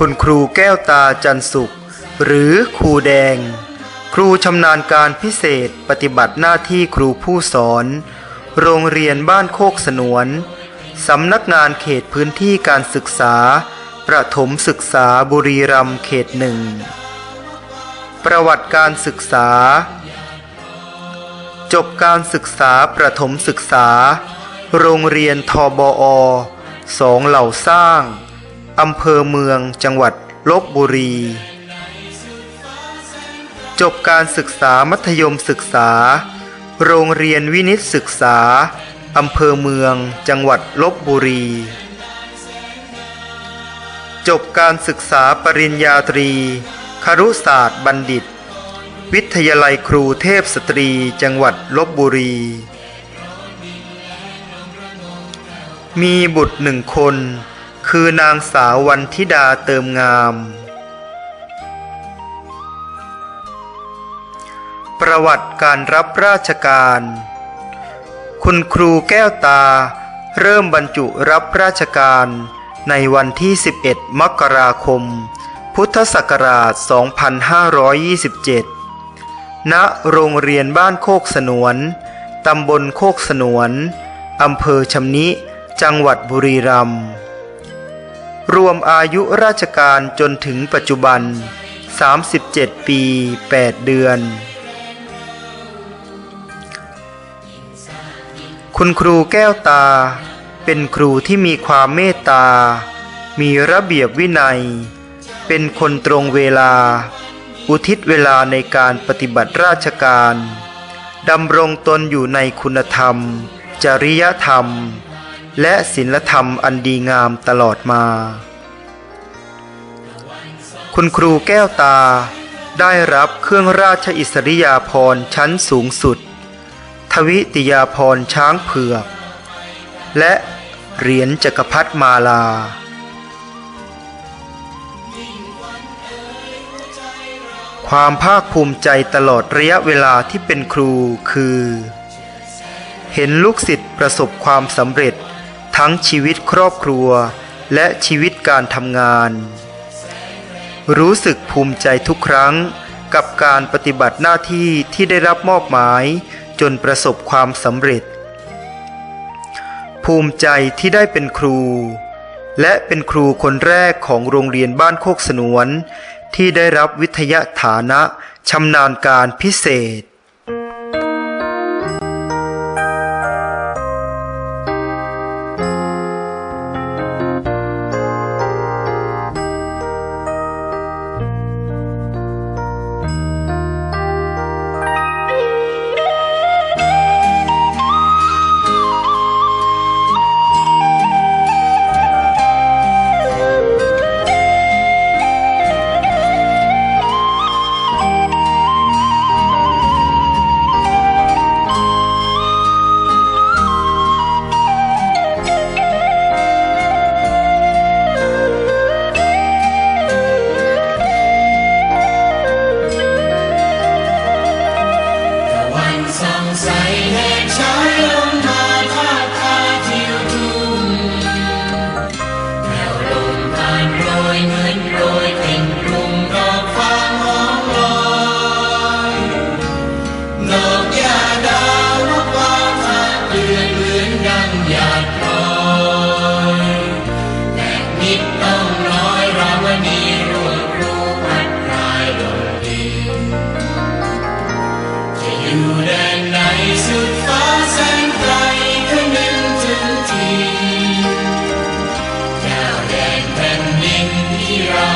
คุณครูแก้วตาจันสุข หรือครูแดง ครูชำนาญการพิเศษปฏิบัติหน้าที่ครูผู้สอน โรงเรียนบ้านโคกสนวน สำนักงานเขตพื้นที่การศึกษา ประถมศึกษาบุรีรัมย์เขตหนึ่ง ประวัติการศึกษา จบการศึกษาประถมศึกษา โรงเรียนทบอสองเหล่าสร้าง อำเภอเมืองจังหวัดลบบุรี จบการศึกษามัธยมศึกษา โรงเรียนวินิตศึกษา อำเภอเมืองจังหวัดลบบุรี จบการศึกษาปริญญาตรี ครุศาสตร์บัณฑิต วิทยาลัยครูเทพสตรีจังหวัดลบบุรี มีบุตรหนึ่งคน คือนางสาววันธิดาเติมงาม ประวัติการรับราชการ คุณครูแก้วตา เริ่มบรรจุรับราชการในวันที่ 11 มกราคม พุทธศักราช 2527 ณ โรงเรียนบ้านโคกสนวน ตำบลโคกสนวน อำเภอชำนิ จังหวัดบุรีรัมย์ รวมอายุราชการจนถึงปัจจุบัน 37 ปี 8 เดือน คุณครูแก้วตา เป็นครูที่มีความเมตตา มีระเบียบวินัย เป็นคนตรงเวลา อุทิศเวลาในการปฏิบัติราชการ ดำรงตนอยู่ในคุณธรรม จริยธรรม และศีลธรรมอันดีงามตลอดมา คุณครูแก้วตาได้รับเครื่องราชอิสริยาภรณ์ชั้นสูงสุด ทวิติยาภรณ์ช้างเผือก และเหรียญจักรพรรดิมาลา ความภาคภูมิใจตลอดระยะเวลาที่เป็นครูคือ เห็นลูกศิษย์ประสบความสำเร็จ ทั้งชีวิตครอบครัวและชีวิตการทำงาน รู้สึกภูมิใจทุกครั้งกับการปฏิบัติหน้าที่ที่ได้รับมอบหมายจนประสบความสำเร็จ ภูมิใจที่ได้เป็นครู และเป็นครูคนแรกของโรงเรียนบ้านโคกสนวน ที่ได้รับวิทยาฐานะชำนาญการพิเศษ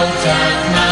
ที่เร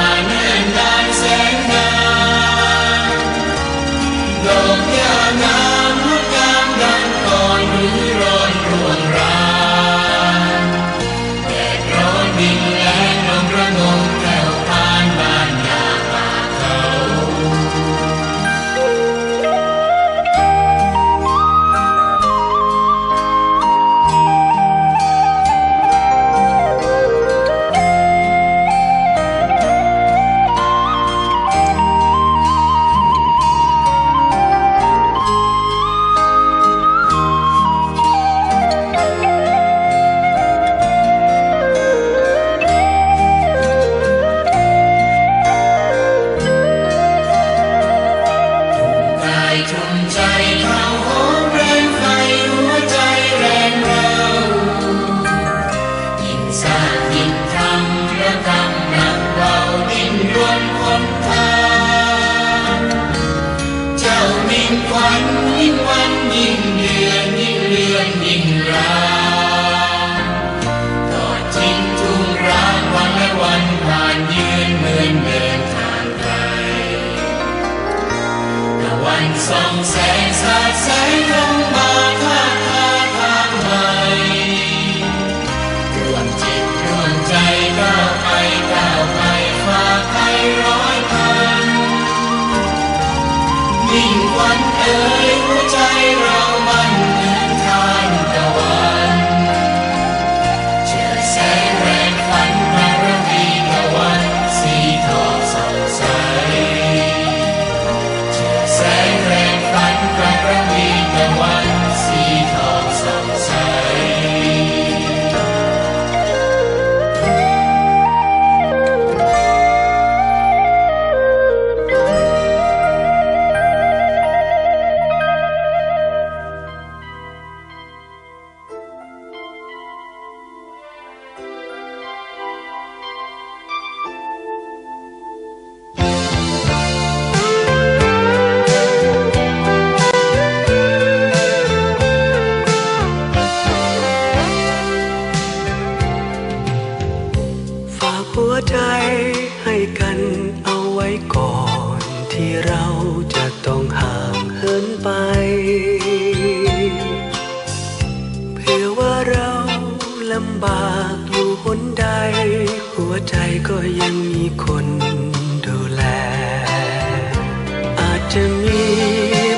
จะมี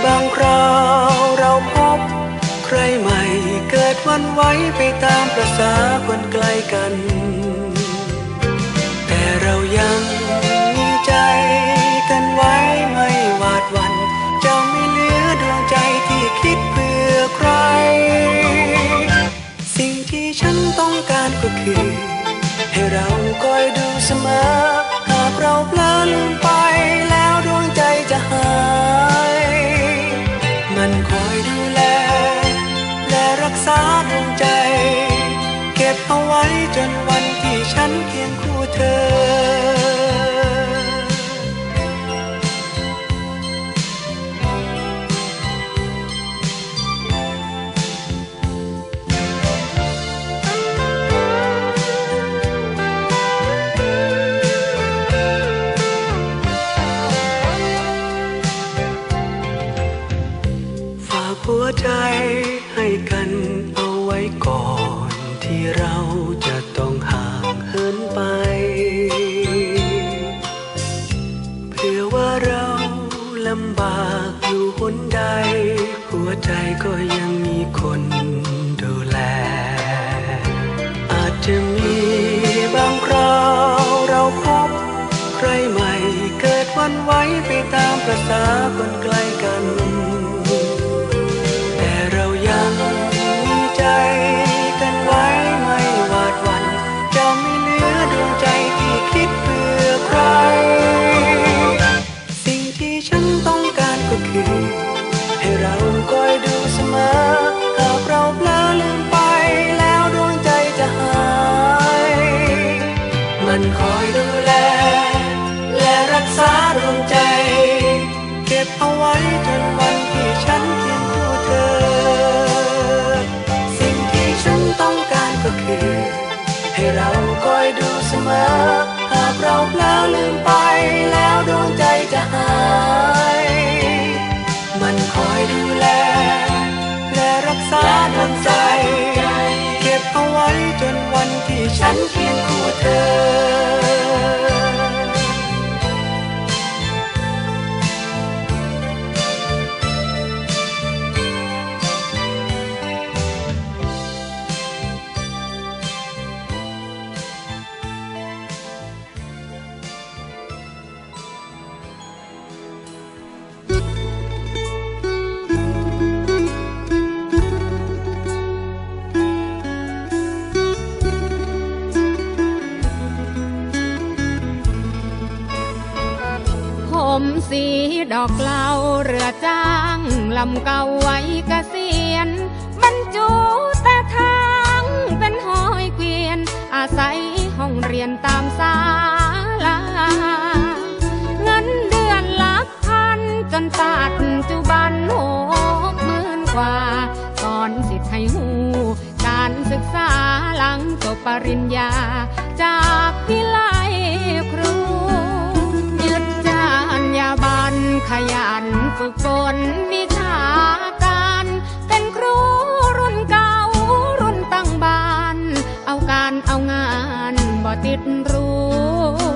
บางคราวเราพบ ใครใหม่เกิดวันไหวไปตามประษาคนไกลกัน แต่เรายังมีใจกันไว้ไม่หวาดวันจะไม่เหลือดวงใจที่คิดเพื่อใคร สิ่งที่ฉันต้องการก็คือ ให้เราคอยดูเสมอ ไว้ไปตามประษาคนใกล้กัน เราเพลอลืมไปแล้วดวงใจจะหาย มันคอยดูแล และรักษาดวงใจ เก็บเอาไว้จนวันที่ฉันเคียงคู่เธอ อกเล่าเรือจ้างลำเก่าไว้กเกษียณบรรจุแต่ทางเป็นหอยเกวียน อาศัยห้องเรียนตามสาลาเงินเดือนลักพันจนปัจจุบันหกหมื่นกว่าสอนสิทธิ์ให้หูการศึกษาหลังจบปริญญา จากวิไลครู ขยันฝึกฝนวิชาการ เป็นครูรุ่นเก่ารุ่นตั้งบาน เอาการเอางานบ่ติดรู้